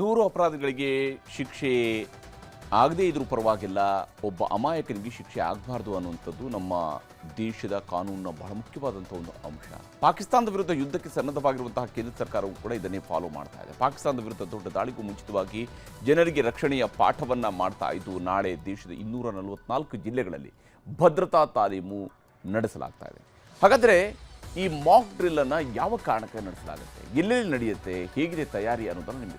ನೂರು ಅಪರಾಧಗಳಿಗೆ ಶಿಕ್ಷೆ ಆಗದೇ ಇದ್ರೂ ಪರವಾಗಿಲ್ಲ, ಒಬ್ಬ ಅಮಾಯಕನಿಗೆ ಶಿಕ್ಷೆ ಆಗಬಾರ್ದು ಅನ್ನುವಂಥದ್ದು ನಮ್ಮ ದೇಶದ ಕಾನೂನಿನ ಬಹಳ ಮುಖ್ಯವಾದಂಥ ಒಂದು ಅಂಶ. ಪಾಕಿಸ್ತಾನದ ವಿರುದ್ಧ ಯುದ್ಧಕ್ಕೆ ಸನ್ನದ್ಧವಾಗಿರುವಂತಹ ಕೇಂದ್ರ ಸರ್ಕಾರವು ಕೂಡ ಇದನ್ನೇ ಫಾಲೋ ಮಾಡ್ತಾ ಇದೆ. ಪಾಕಿಸ್ತಾನದ ವಿರುದ್ಧ ದೊಡ್ಡ ದಾಳಿಗೂ ಮುಂಚಿತವಾಗಿ ಜನರಿಗೆ ರಕ್ಷಣೆಯ ಪಾಠವನ್ನು ಮಾಡ್ತಾ ಇದ್ದು, ನಾಳೆ ದೇಶದ ಇನ್ನೂರ ನಲವತ್ನಾಲ್ಕು ಜಿಲ್ಲೆಗಳಲ್ಲಿ ಭದ್ರತಾ ತಾಲೀಮು ನಡೆಸಲಾಗ್ತಾ ಇದೆ. ಹಾಗಾದರೆ ಈ ಮಾಕ್ ಡ್ರಿಲ್ ಅನ್ನ ಯಾವ ಕಾರಣಕ್ಕೆ ನಡೆಸಲಾಗುತ್ತೆ? ಎಲ್ಲೆಲ್ಲಿ ನಡೆಯುತ್ತೆ? ಹೇಗಿದೆ ತಯಾರಿ ಅನ್ನೋದನ್ನು ನಿಮಗೆ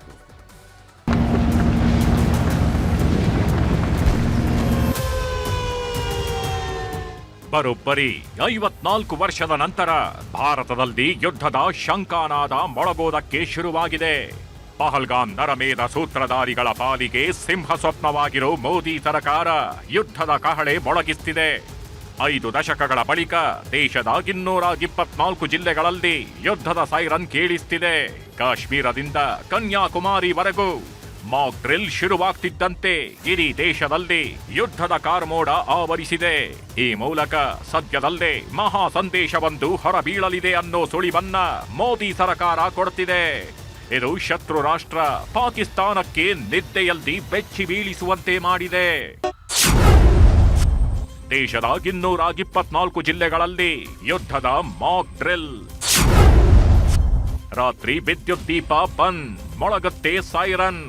ಬರೋಬ್ಬರಿ ಐವತ್ನಾಲ್ಕು ವರ್ಷದ ನಂತರ ಭಾರತದಲ್ಲಿ ಯುದ್ಧದ ಶಂಕಾನಾದ ಮೊಳಗೋದಕ್ಕೆ ಶುರುವಾಗಿದೆ. ಪಹಲ್ಗಾಮ್ ನರಮೇಧ ಸೂತ್ರಧಾರಿಗಳ ಪಾಲಿಗೆ ಸಿಂಹ ಸ್ವಪ್ನವಾಗಿರೋ ಮೋದಿ ಸರಕಾರ ಯುದ್ಧದ ಕಹಳೆ ಮೊಳಗಿಸ್ತಿದೆ. ಐದು ದಶಕಗಳ ಬಳಿಕ ದೇಶದ ಇನ್ನೂರ ಇಪ್ಪತ್ನಾಲ್ಕು ಜಿಲ್ಲೆಗಳಲ್ಲಿ ಯುದ್ಧದ ಸೈರನ್ ಕೇಳಿಸ್ತಿದೆ. ಕಾಶ್ಮೀರದಿಂದ ಕನ್ಯಾಕುಮಾರಿವರೆಗೂ ಮಾಕ್ ಡ್ರಿಲ್ ಶುರುವಾಗ್ತಿದ್ದಂತೆ ಇಡೀ ದೇಶದಲ್ಲಿ ಯುದ್ಧದ ಕಾರ್ಮೋಡ ಆವರಿಸಿದೆ. ಈ ಮೂಲಕ ಸದ್ಯದಲ್ಲೇ ಮಹಾ ಸಂದೇಶವೊಂದು ಹೊರಬೀಳಲಿದೆ ಅನ್ನೋ ಸುಳಿವನ್ನ ಮೋದಿ ಸರಕಾರ ಕೊಡ್ತಿದೆ. ಇದು ಶತ್ರು ರಾಷ್ಟ್ರ ಪಾಕಿಸ್ತಾನಕ್ಕೆ ನಿದ್ದೆಯಲ್ಲಿ ಬೆಚ್ಚಿ ಬೀಳಿಸುವಂತೆ ಮಾಡಿದೆ. ದೇಶದ ಇನ್ನೂರ ಇಪ್ಪತ್ನಾಲ್ಕು ಜಿಲ್ಲೆಗಳಲ್ಲಿ ಯುದ್ಧದ ಮಾಕ್ ಡ್ರಿಲ್. ರಾತ್ರಿ ವಿದ್ಯುತ್ ದೀಪ ಬಂದ್, ಮೊಳಗತ್ತೆ ಸೈರನ್.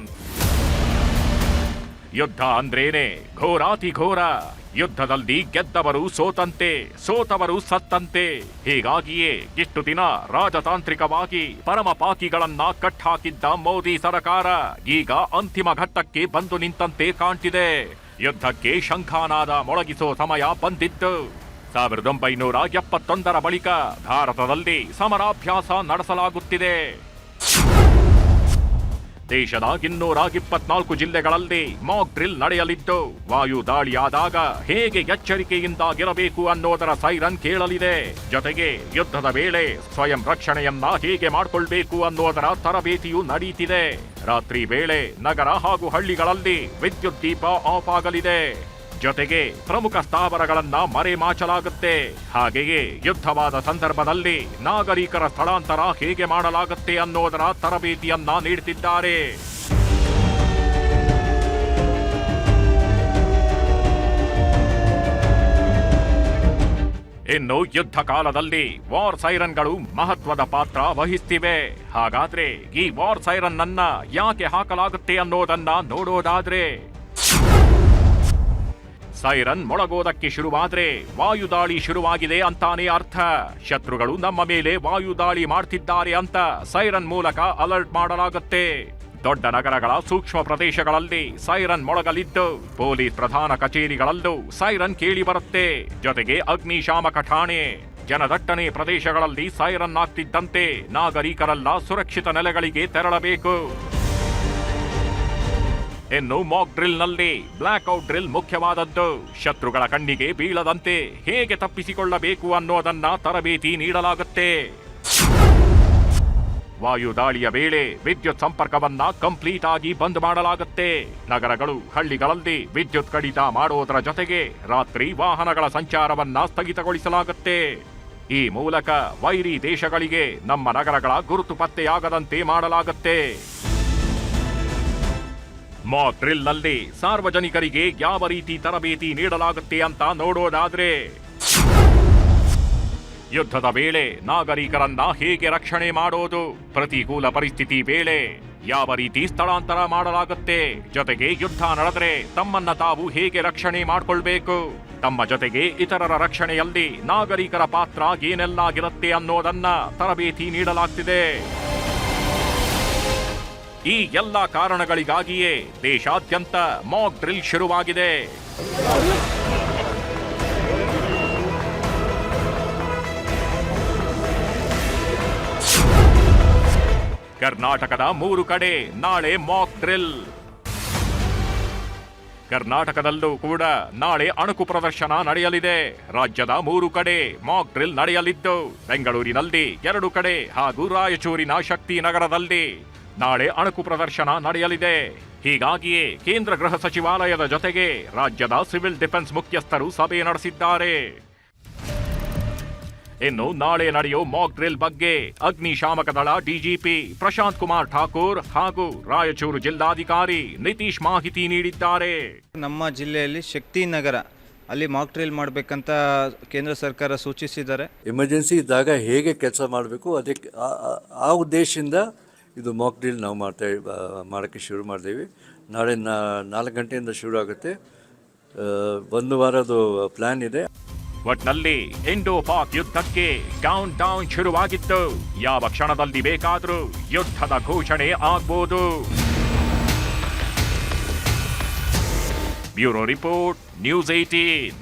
ಯುದ್ಧ ಅಂದ್ರೇನೆ? ಘೋರಾತಿ ಘೋರ. ಯುದ್ಧದಲ್ಲಿ ಗೆದ್ದವರು ಸೋತಂತೆ, ಸೋತವರು ಸತ್ತಂತೆ. ಹೀಗಾಗಿಯೇ ಇಷ್ಟು ದಿನ ರಾಜತಾಂತ್ರಿಕವಾಗಿ ಪರಮಪಾಕಿಗಳನ್ನ ಕಟ್ಟಾಕಿದ್ದ ಮೋದಿ ಸರಕಾರ ಈಗ ಅಂತಿಮ ಘಟ್ಟಕ್ಕೆ ಬಂದು ನಿಂತಂತೆ ಕಾಣ್ತಿದೆ. ಯುದ್ಧಕ್ಕೆ ಶಂಖಾನಾದ ಮೊಳಗಿಸೋ ಸಮಯ ಬಂದಿತ್ತು. ಸಾವಿರದ ಒಂಬೈನೂರ ಎಪ್ಪತ್ತೊಂದರ ಬಳಿಕ ಭಾರತದಲ್ಲಿ ಸಮರಾಭ್ಯಾಸ ನಡೆಸಲಾಗುತ್ತಿದೆ. ದೇಶದ ಇನ್ನೂರ ಇಪ್ಪತ್ನಾಲ್ಕು ಜಿಲ್ಲೆಗಳಲ್ಲಿ ಮಾಕ್ ಡ್ರಿಲ್ ನಡೆಯಲಿದ್ದು, ವಾಯು ದಾಳಿಯಾದಾಗ ಹೇಗೆ ಎಚ್ಚರಿಕೆಯಿಂದಾಗಿರಬೇಕು ಅನ್ನೋದರ ಸೈರನ್ ಕೇಳಲಿದೆ. ಜೊತೆಗೆ ಯುದ್ಧದ ವೇಳೆ ಸ್ವಯಂ ರಕ್ಷಣೆಯನ್ನ ಹೇಗೆ ಮಾಡಿಕೊಳ್ಬೇಕು ಅನ್ನೋದರ ತರಬೇತಿಯೂ ನಡೆಯುತ್ತಿದೆ ರಾತ್ರಿ ವೇಳೆ ನಗರ ಹಾಗೂ ಹಳ್ಳಿಗಳಲ್ಲಿ ವಿದ್ಯುತ್ ದೀಪ ಆಫ್ ಆಗಲಿದೆ. ಜೊತೆಗೆ ಪ್ರಮುಖ ಸ್ಥಾವರಗಳನ್ನ ಮರೆಮಾಚಲಾಗುತ್ತೆ. ಹಾಗೆಯೇ ಯುದ್ಧವಾದ ಸಂದರ್ಭದಲ್ಲಿ ನಾಗರಿಕರ ಸ್ಥಳಾಂತರ ಹೇಗೆ ಮಾಡಲಾಗುತ್ತೆ ಅನ್ನೋದರ ತರಬೇತಿಯನ್ನ ನೀಡುತ್ತಿದ್ದಾರೆ ಇನ್ನು ಯುದ್ಧ ಕಾಲದಲ್ಲಿ ವಾರ್ ಸೈರನ್ಗಳು ಮಹತ್ವದ ಪಾತ್ರ ವಹಿಸ್ತಿವೆ. ಹಾಗಾದ್ರೆ ಈ ವಾರ್ ಸೈರನ್ ಅನ್ನ ಯಾಕೆ ಹಾಕಲಾಗುತ್ತೆ ಅನ್ನೋದನ್ನ ನೋಡೋದಾದ್ರೆ ಸೈರನ್ ಮೊಳಗೋದಕ್ಕೆ ಶುರುವಾದ್ರೆ ವಾಯುದಾಳಿ ಶುರುವಾಗಿದೆ ಅಂತಾನೆ ಅರ್ಥ. ಶತ್ರುಗಳು ನಮ್ಮ ಮೇಲೆ ವಾಯುದಾಳಿ ಮಾಡ್ತಿದ್ದಾರೆ ಅಂತ ಸೈರನ್ ಮೂಲಕ ಅಲರ್ಟ್ ಮಾಡಲಾಗುತ್ತೆ. ದೊಡ್ಡ ನಗರಗಳ ಸೂಕ್ಷ್ಮ ಪ್ರದೇಶಗಳಲ್ಲಿ ಸೈರನ್ ಮೊಳಗಲಿದ್ದು, ಪೊಲೀಸ್ ಪ್ರಧಾನ ಕಚೇರಿಗಳಲ್ಲೂ ಸೈರನ್ ಕೇಳಿ ಬರುತ್ತೆ ಜೊತೆಗೆ ಅಗ್ನಿಶಾಮಕ ಠಾಣೆ, ಜನದಟ್ಟಣೆ ಪ್ರದೇಶಗಳಲ್ಲಿ ಸೈರನ್ ಆಗ್ತಿದ್ದಂತೆ ನಾಗರಿಕರೆಲ್ಲ ಸುರಕ್ಷಿತ ನೆಲೆಗಳಿಗೆ ತೆರಳಬೇಕು. ಇನ್ನು ಮಾಕ್ ಡ್ರಿಲ್ನಲ್ಲಿ ನಲ್ಲಿ ಬ್ಲಾಕ್ ಔಟ್ ಡ್ರಿಲ್ ಮುಖ್ಯವಾದದ್ದು. ಶತ್ರುಗಳ ಕಣ್ಣಿಗೆ ಬೀಳದಂತೆ ಹೇಗೆ ತಪ್ಪಿಸಿಕೊಳ್ಳಬೇಕು ಅನ್ನೋದನ್ನ ತರಬೇತಿ ನೀಡಲಾಗುತ್ತೆ. ವಾಯು ದಾಳಿಯ ವೇಳೆ ವಿದ್ಯುತ್ ಸಂಪರ್ಕವನ್ನ ಕಂಪ್ಲೀಟ್ ಆಗಿ ಬಂದ್ ಮಾಡಲಾಗುತ್ತೆ. ನಗರಗಳು, ಹಳ್ಳಿಗಳಲ್ಲಿ ವಿದ್ಯುತ್ ಕಡಿತ ಮಾಡೋದರ ಜೊತೆಗೆ ರಾತ್ರಿ ವಾಹನಗಳ ಸಂಚಾರವನ್ನ ಸ್ಥಗಿತಗೊಳಿಸಲಾಗುತ್ತೆ. ಈ ಮೂಲಕ ವೈರಿ ದೇಶಗಳಿಗೆ ನಮ್ಮ ನಗರಗಳ ಗುರುತು ಪತ್ತೆಯಾಗದಂತೆ ಮಾಡಲಾಗುತ್ತೆ. ಮಾಕ್ ಡ್ರಿಲ್ನಲ್ಲಿ ಸಾರ್ವಜನಿಕರಿಗೆ ಯಾವ ರೀತಿ ತರಬೇತಿ ನೀಡಲಾಗುತ್ತೆ ಅಂತ ನೋಡೋದಾದ್ರೆ, ಯುದ್ಧದ ವೇಳೆ ನಾಗರಿಕರನ್ನ ಹೇಗೆ ರಕ್ಷಣೆ ಮಾಡೋದು, ಪ್ರತಿಕೂಲ ಪರಿಸ್ಥಿತಿ ವೇಳೆ ಯಾವ ರೀತಿ ಸ್ಥಳಾಂತರ ಮಾಡಲಾಗುತ್ತೆ, ಜೊತೆಗೆ ಯುದ್ಧ ನಡೆದ್ರೆ ತಮ್ಮನ್ನ ತಾವು ಹೇಗೆ ರಕ್ಷಣೆ ಮಾಡಿಕೊಳ್ಬೇಕು, ತಮ್ಮ ಜೊತೆಗೆ ಇತರರ ರಕ್ಷಣೆಯಲ್ಲಿ ನಾಗರಿಕರ ಪಾತ್ರ ಏನೆಲ್ಲಾಗಿರುತ್ತೆ ಅನ್ನೋದನ್ನ ತರಬೇತಿ ನೀಡಲಾಗ್ತಿದೆ. ಈ ಎಲ್ಲ ಕಾರಣಗಳಿಗಾಗಿಯೇ ದೇಶಾದ್ಯಂತ ಮಾಕ್ ಡ್ರಿಲ್ ಶುರುವಾಗಿದೆ. ಕರ್ನಾಟಕದ ಮೂರು ಕಡೆ ನಾಳೆ ಮಾಕ್ ಡ್ರಿಲ್ ಕರ್ನಾಟಕದಲ್ಲೂ ಕೂಡ ನಾಳೆ ಅಣುಕು ಪ್ರದರ್ಶನ ನಡೆಯಲಿದೆ. ರಾಜ್ಯದ ಮೂರು ಕಡೆ ಮಾಕ್ ಡ್ರಿಲ್ ನಡೆಯಲಿದ್ದು, ಬೆಂಗಳೂರಿನಲ್ಲಿ ಎರಡು ಕಡೆ ಹಾಗೂ ರಾಯಚೂರಿನ ಶಕ್ತಿ ನಗರದಲ್ಲಿ ನಾಳೆ ಅಣಕು ಪ್ರದರ್ಶನ ನಡೆಯಲಿದೆ. ಹೀಗಾಗಿಯೇ ಕೇಂದ್ರ ಗೃಹ ಸಚಿವಾಲಯದ ಜೊತೆಗೆ ರಾಜ್ಯದ ಸಿವಿಲ್ ಡಿಫೆನ್ಸ್ ಮುಖ್ಯಸ್ಥರು ಸಭೆ ನಡೆಸಿದ್ದಾರೆ. ಇನ್ನು ನಾಳೆ ನಡೆಯೋ ಮಾಕ್ ಡ್ರಿಲ್ ಬಗ್ಗೆ ಅಗ್ನಿಶಾಮಕ ದಳ ಡಿಜಿಪಿ ಪ್ರಶಾಂತ್ ಕುಮಾರ್ ಠಾಕೂರ್ ಹಾಗೂ ರಾಯಚೂರು ಜಿಲ್ಲಾಧಿಕಾರಿ ನಿತೀಶ್ ಮಾಹಿತಿ ನೀಡಿದ್ದಾರೆ. ನಮ್ಮ ಜಿಲ್ಲೆಯಲ್ಲಿ ಶಕ್ತಿ ನಗರ ಅಲ್ಲಿ ಮಾಕ್ ಡ್ರಿಲ್ ಮಾಡಬೇಕಂತ ಕೇಂದ್ರ ಸರ್ಕಾರ ಸೂಚಿಸಿದ್ದಾರೆ. ಎಮರ್ಜೆನ್ಸಿ ಇದ್ದಾಗ ಹೇಗೆ ಕೆಲಸ ಮಾಡಬೇಕು? ಅದಕ್ಕೆ ಆ ಉದ್ದೇಶದಿಂದ ಇದು ಮಾಕ್ ಡೀಲ್ ನಾವು ಮಾಡ್ತಾ ಮಾಡೋಕ್ಕೆ ಶುರು ಮಾಡಿದ್ದೀವಿ ನಾಳೆ ನಾಲ್ಕು ಗಂಟೆಯಿಂದ ಶುರು ಆಗುತ್ತೆ. ಒಂದು ವಾರದ್ದು ಪ್ಲ್ಯಾನ್ ಇದೆ. ಒಟ್ನಲ್ಲಿ ಇಂಡೋ ಪಾಕ್ ಯುದ್ಧಕ್ಕೆ ಕೌಂಟ್ ಡೌನ್ ಶುರುವಾಗಿತ್ತು. ಯಾವ ಕ್ಷಣದಲ್ಲಿ ಬೇಕಾದರೂ ಯುದ್ಧದ ಘೋಷಣೆ ಆಗ್ಬೋದು. Bureau report, news eighteen